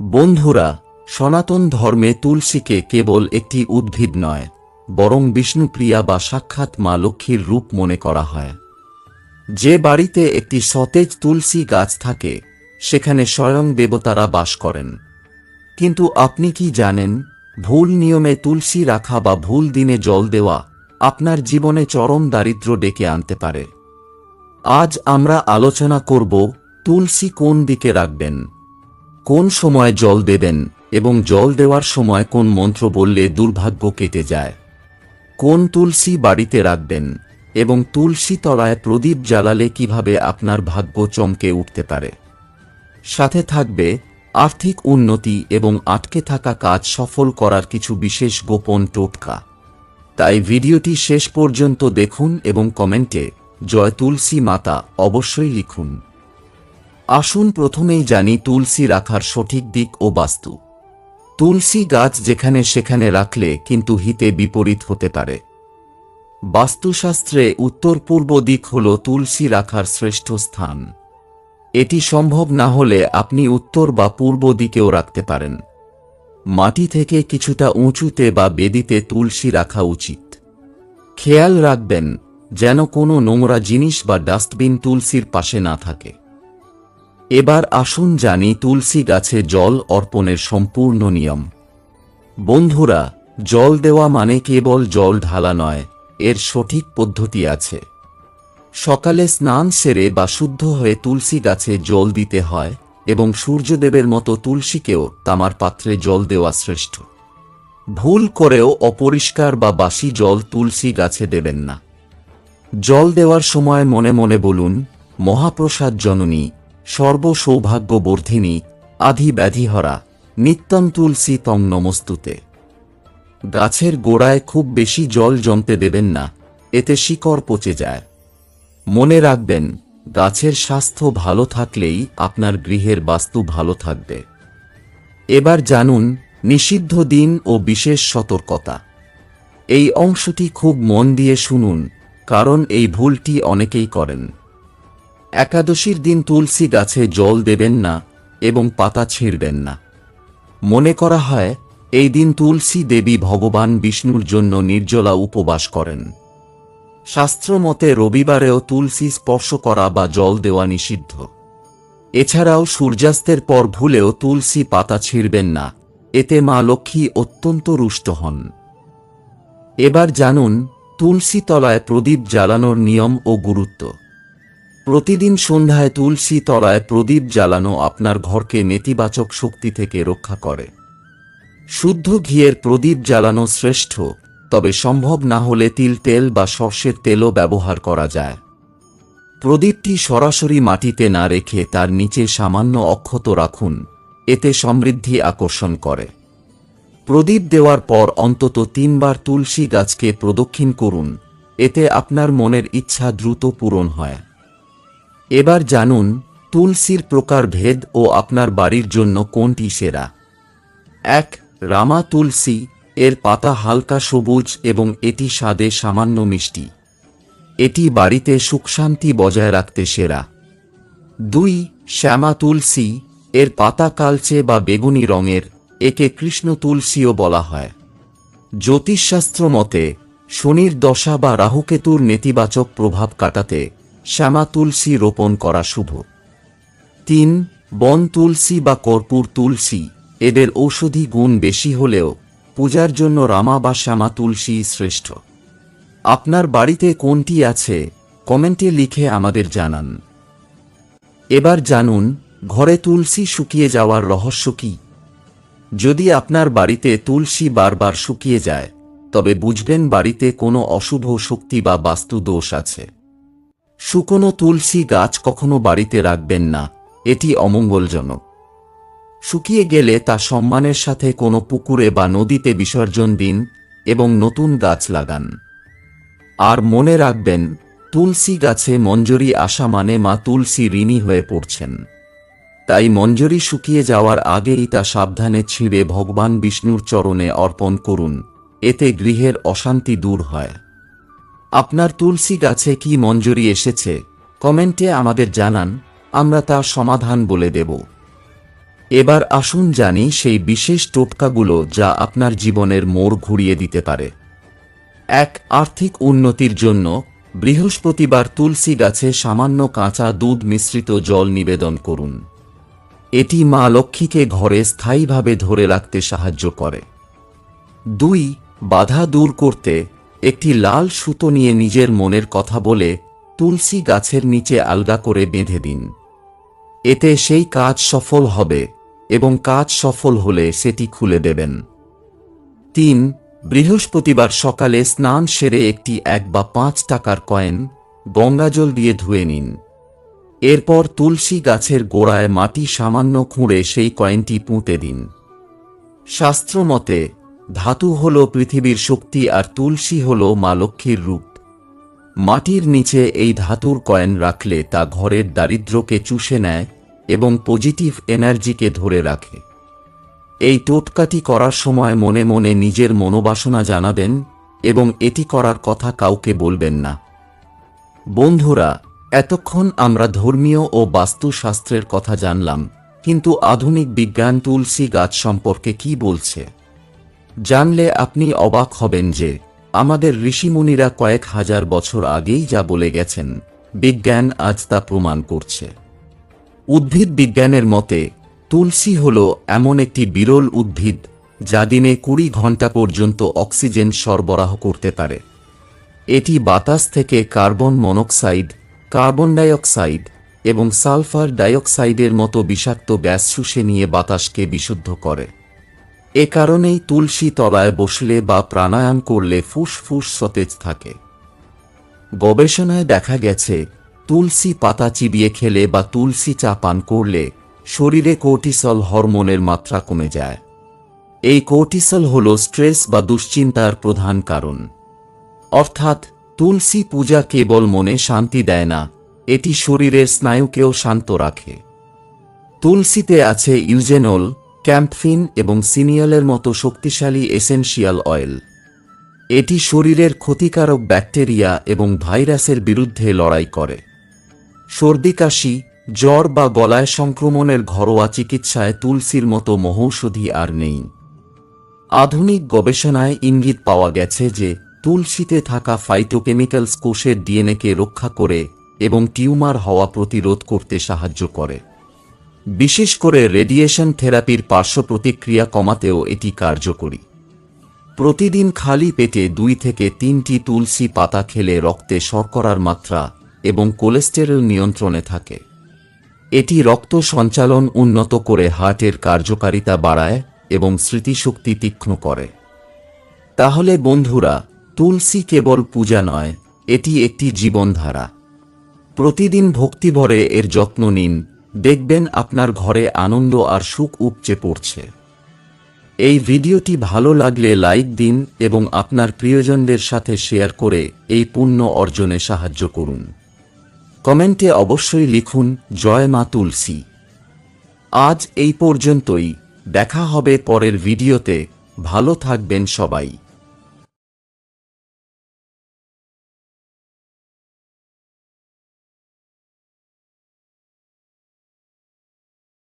বন্ধুরা, সনাতন ধর্মে তুলসীকে কেবল একটি উদ্ভিদ নয়, বরং বিষ্ণুপ্রিয়া বা সাক্ষাৎ মা লক্ষ্মীর রূপ মনে করা হয়। যে বাড়িতে একটি সতেজ তুলসী গাছ থাকে, সেখানে স্বয়ং দেবতারা বাস করেন। কিন্তু আপনি কি জানেন, ভুল নিয়মে তুলসী রাখা বা ভুল দিনে জল দেওয়া আপনার জীবনে চরম দারিদ্র্য ডেকে আনতে পারে। আজ আমরা আলোচনা করব, তুলসী কোন দিকে রাখবেন? কোন সময় জল দেবেন এবং জল দেওয়ার সময় কোন মন্ত্র বললে দুর্ভাগ্য কেটে যায়? কোন তুলসী বাড়িতে রাখবেন এবং তুলসী তলায় প্রদীপ জ্বালালে কীভাবে আপনার ভাগ্য চমকে উঠতে পারে? সাথে থাকবে আর্থিক উন্নতি এবং আটকে থাকা কাজ সফল করার কিছু বিশেষ গোপন টোটকা। তাই ভিডিওটি শেষ পর্যন্ত দেখুন এবং কমেন্টে জয় তুলসী মাতা অবশ্যই লিখুন। আসুন প্রথমেই জানি তুলসী রাখার সঠিক দিক ও বাস্তু। তুলসী গাছ যেখানে সেখানে রাখলে কিন্তু হিতে বিপরীত হতে পারে। বাস্তুশাস্ত্রে উত্তর পূর্ব দিক হল তুলসী রাখার শ্রেষ্ঠ স্থান। এটি সম্ভব না হলে আপনি উত্তর বা পূর্ব দিকেও রাখতে পারেন। মাটি থেকে কিছুটা উঁচুতে বা বেদিতে তুলসী রাখা উচিত। খেয়াল রাখবেন, যেন কোনো নোংরা জিনিস বা ডাস্টবিন তুলসীর পাশে না থাকে। এবার আসুন জানি তুলসী গাছে জল অর্পণের সম্পূর্ণ নিয়ম। বন্ধুরা, জল দেওয়া মানে কেবল জল ঢালা নয়, এর সঠিক পদ্ধতি আছে। সকালে স্নান সেরে বা শুদ্ধ হয়ে তুলসী গাছে জল দিতে হয় এবং সূর্যদেবের মতো তুলসীকেও তামার পাত্রে জল দেওয়া শ্রেষ্ঠ। ভুল করেও অপরিষ্কার বা বাসি জল তুলসী গাছে দেবেন না। জল দেওয়ার সময় মনে মনে বলুন, মহাপ্রসাদ জননী সর্বসৌভাগ্যবর্ধিনী আধি ব্যাধিহরা নিত্যম তুলসী তং নমস্তুতে। গাছের গোড়ায় খুব বেশি জল জমতে দেবেন না, এতে শিকড় পচে যায়। মনে রাখবেন, গাছের স্বাস্থ্য ভালো থাকলেই আপনার গৃহের বাস্তু ভালো থাকবে। এবার জানুন, নিষিদ্ধ দিন ও বিশেষ সতর্কতা। এই অংশটি খুব মন দিয়ে শুনুন, কারণ এই ভুলটি অনেকেই করেন। একাদশীর দিন তুলসী গাছে জল দেবেন না এবং পাতা ছিঁড়বেন না। মনে করা হয়, এই দিন তুলসী দেবী ভগবান বিষ্ণুর জন্য নির্জলা উপবাস করেন। শাস্ত্রমতে রবিবারেও তুলসী স্পর্শ করা বা জল দেওয়া নিষিদ্ধ। এছাড়াও সূর্যাস্তের পর ভুলেও তুলসী পাতা ছিঁড়বেন না, এতে মা লক্ষ্মী অত্যন্ত রুষ্ট হন। এবার জানুন, তুলসী তলায় প্রদীপ জ্বালানোর নিয়ম ও গুরুত্ব। প্রতিদিন সন্ধ্যায় তুলসী তলায় প্রদীপ জ্বালানো আপনার ঘরকে নেতিবাচক শক্তি থেকে রক্ষা করে। শুদ্ধ ঘিয়ের প্রদীপ জ্বালানো শ্রেষ্ঠ, তবে সম্ভব না হলে তিল, তেল বা সর্ষের তেলও ব্যবহার করা যায়। প্রদীপটি সরাসরি মাটিতে না রেখে তার নিচে সামান্য অক্ষত রাখুন, এতে সমৃদ্ধি আকর্ষণ করে। প্রদীপ দেওয়ার পর অন্তত তিনবার তুলসী গাছকে প্রদক্ষিণ করুন, এতে আপনার মনের ইচ্ছা দ্রুত পূরণ হয়। এবার জানুন তুলসীর প্রকার ভেদ ও আপনার বাড়ির জন্য কোনটি সেরা। এক, রামা তুলসী, এর পাতা হালকা সবুজ এবং এটি স্বাদে সামান্য মিষ্টি। এটি বাড়িতে সুখশান্তি বজায় রাখতে সেরা। দুই, শ্যামা তুলসী, এর পাতা কালচে বা বেগুনি রঙের, একে কৃষ্ণ তুলসীও বলা হয়। জ্যোতিষশাস্ত্র মতে, শনির দশা বা রাহুকেতুর নেতিবাচক প্রভাব কাটাতে শ্যামা তুলসী রোপণ করা শুভ। তিন, বন তুলসী বা কর্পূর তুলসী, এদের ঔষধি গুণ বেশি হলেও পূজার জন্য রামা বা শ্যামা তুলসী শ্রেষ্ঠ। আপনার বাড়িতে কোনটি আছে, কমেন্টে লিখে আমাদের জানান। এবার জানুন, ঘরে তুলসী শুকিয়ে যাওয়ার রহস্য কি? যদি আপনার বাড়িতে তুলসী বারবার শুকিয়ে যায়, তবে বুঝবেন বাড়িতে কোনো অশুভ শক্তি বা বাস্তু দোষ আছে। শুকনো তুলসী গাছ কখনো বাড়িতে রাখবেন না, এটি অমঙ্গলজনক। শুকিয়ে গেলে তা সম্মানের সাথে কোনো পুকুরে বা নদীতে বিসর্জন দিন এবং নতুন গাছ লাগান। আর মনে রাখবেন, তুলসী গাছে মঞ্জরি আসা মানে মা তুলসী ঋণী হয়ে পড়ছেন। তাই মঞ্জরি শুকিয়ে যাওয়ার আগেই তা সাবধানে ছিঁড়ে ভগবান বিষ্ণুর চরণে অর্পণ করুন, এতে গৃহের অশান্তি দূর হয়। আপনার তুলসী গাছে কি মঞ্জুরি এসেছে? কমেন্টে আমাদের জানান, আমরা তা সমাধান বলে দেব। এবার আসুন জানি সেই বিশেষ টোটকাগুলো যা আপনার জীবনের মোড় ঘুরিয়ে দিতে পারে। এক, আর্থিক উন্নতির জন্য বৃহস্পতিবার তুলসী গাছে সামান্য কাঁচা দুধ মিশ্রিত জল নিবেদন করুন। এটি মা লক্ষ্মীকে ঘরে স্থায়ীভাবে ধরে রাখতে সাহায্য করে। দুই, বাধা দূর করতে একটি লাল সুতো নিয়ে নিজের মনের কথা বলে তুলসী গাছের নিচে আলগা করে বেঁধে দিন। এতে সেই কাজ সফল হবে এবং কাজ সফল হলে সেটি খুলে দেবেন। তিন, বৃহস্পতিবার সকালে স্নান সেরে একটি এক বা পাঁচ টাকার কয়েন গঙ্গাজল দিয়ে ধুয়ে নিন। এরপর তুলসী গাছের গোড়ায় মাটি সামান্য খুঁড়ে সেই কয়েনটি পুঁতে দিন। শাস্ত্রমতে ধাতু হল পৃথিবীর শক্তি আর তুলসী হল মা লক্ষ্মীর রূপ। মাটির নিচে এই ধাতুর কয়েন রাখলে তা ঘরের দারিদ্র্যকে চুষে নেয় এবং পজিটিভ এনার্জিকে ধরে রাখে। এই টোটকাটি করার সময় মনে মনে নিজের মনোবাসনা জানাবেন এবং এটি করার কথা কাউকে বলবেন না। বন্ধুরা, এতক্ষণ আমরা ধর্মীয় ও বাস্তুশাস্ত্রের কথা জানলাম, কিন্তু আধুনিক বিজ্ঞান তুলসী গাছ সম্পর্কে কি বলছে? জানলে আপনি অবাক হবেন যে, আমাদের ঋষিমুনিরা কয়েক হাজার বছর আগেই যা বলে গেছেন, বিজ্ঞান আজ তা প্রমাণ করছে। উদ্ভিদ বিজ্ঞানের মতে, তুলসী হল এমন একটি বিরল উদ্ভিদ, যা দিনে কুড়ি ঘণ্টা পর্যন্ত অক্সিজেন সরবরাহ করতে পারে। এটি বাতাস থেকে কার্বন মনোক্সাইড, কার্বন ডাইঅক্সাইড এবং সালফার ডাইঅক্সাইডের মতো বিষাক্ত গ্যাস শুষে নিয়ে বাতাসকে বিশুদ্ধ করে। এ কারণেই তুলসী তলায় বসলে বা প্রাণায়াম করলে ফুসফুস সতেজ থাকে। গবেষণায় দেখা গেছে, তুলসী পাতা চিবিয়ে খেলে বা তুলসী চা পান করলে শরীরে কোর্টিসল হরমোনের মাত্রা কমে যায়। এই কোর্টিসল হল স্ট্রেস বা দুশ্চিন্তার প্রধান কারণ। অর্থাৎ, তুলসী পূজা কেবল মনে শান্তি দেয় না, এটি শরীরের স্নায়ুকেও শান্ত রাখে। তুলসীতে আছে ইউজেনল ক্যাম্পফিন এবং সিনিয়ালের মতো শক্তিশালী এসেনশিয়াল অয়েল। এটি শরীরের ক্ষতিকারক ব্যাকটেরিয়া এবং ভাইরাসের বিরুদ্ধে লড়াই করে। সর্দি, কাশি, জ্বর বা গলায় সংক্রমণের ঘরোয়া চিকিৎসায় তুলসীর মতো মহৌষধি আর নেই। আধুনিক গবেষণায় ইঙ্গিত পাওয়া গেছে যে, তুলসীতে থাকা ফাইটোকেমিক্যালস কোষের ডিএনএকে রক্ষা করে এবং টিউমার হওয়া প্রতিরোধ করতে সাহায্য করে। বিশেষ করে রেডিয়েশন থেরাপির পার্শ্ব প্রতিক্রিয়া কমাতেও এটি কার্যকরী। প্রতিদিন খালি পেটে দুই থেকে তিনটি তুলসী পাতা খেলে রক্তে শর্করার মাত্রা এবং কোলেস্টেরল নিয়ন্ত্রণে থাকে। এটি রক্ত সঞ্চালন উন্নত করে হার্টের কার্যকারিতা বাড়ায় এবং স্মৃতিশক্তি তীক্ষ্ণ করে। তাহলে বন্ধুরা, তুলসী কেবল পূজা নয়, এটি একটি জীবনধারা। প্রতিদিন ভক্তিভরে এর যত্ন নিন দেখবেন আপনার ঘরে আনন্দ আর সুখ উপচে পড়ছে। এই ভিডিওটি ভালো লাগলে লাইক দিন এবং আপনার প্রিয়জনদের সাথে শেয়ার করে এই পুণ্য অর্জনে সাহায্য করুন। কমেন্টে অবশ্যই লিখুন, জয় মা তুলসী। আজ এই পর্যন্তই। দেখা হবে পরের ভিডিওতে। ভালো থাকবেন সবাই।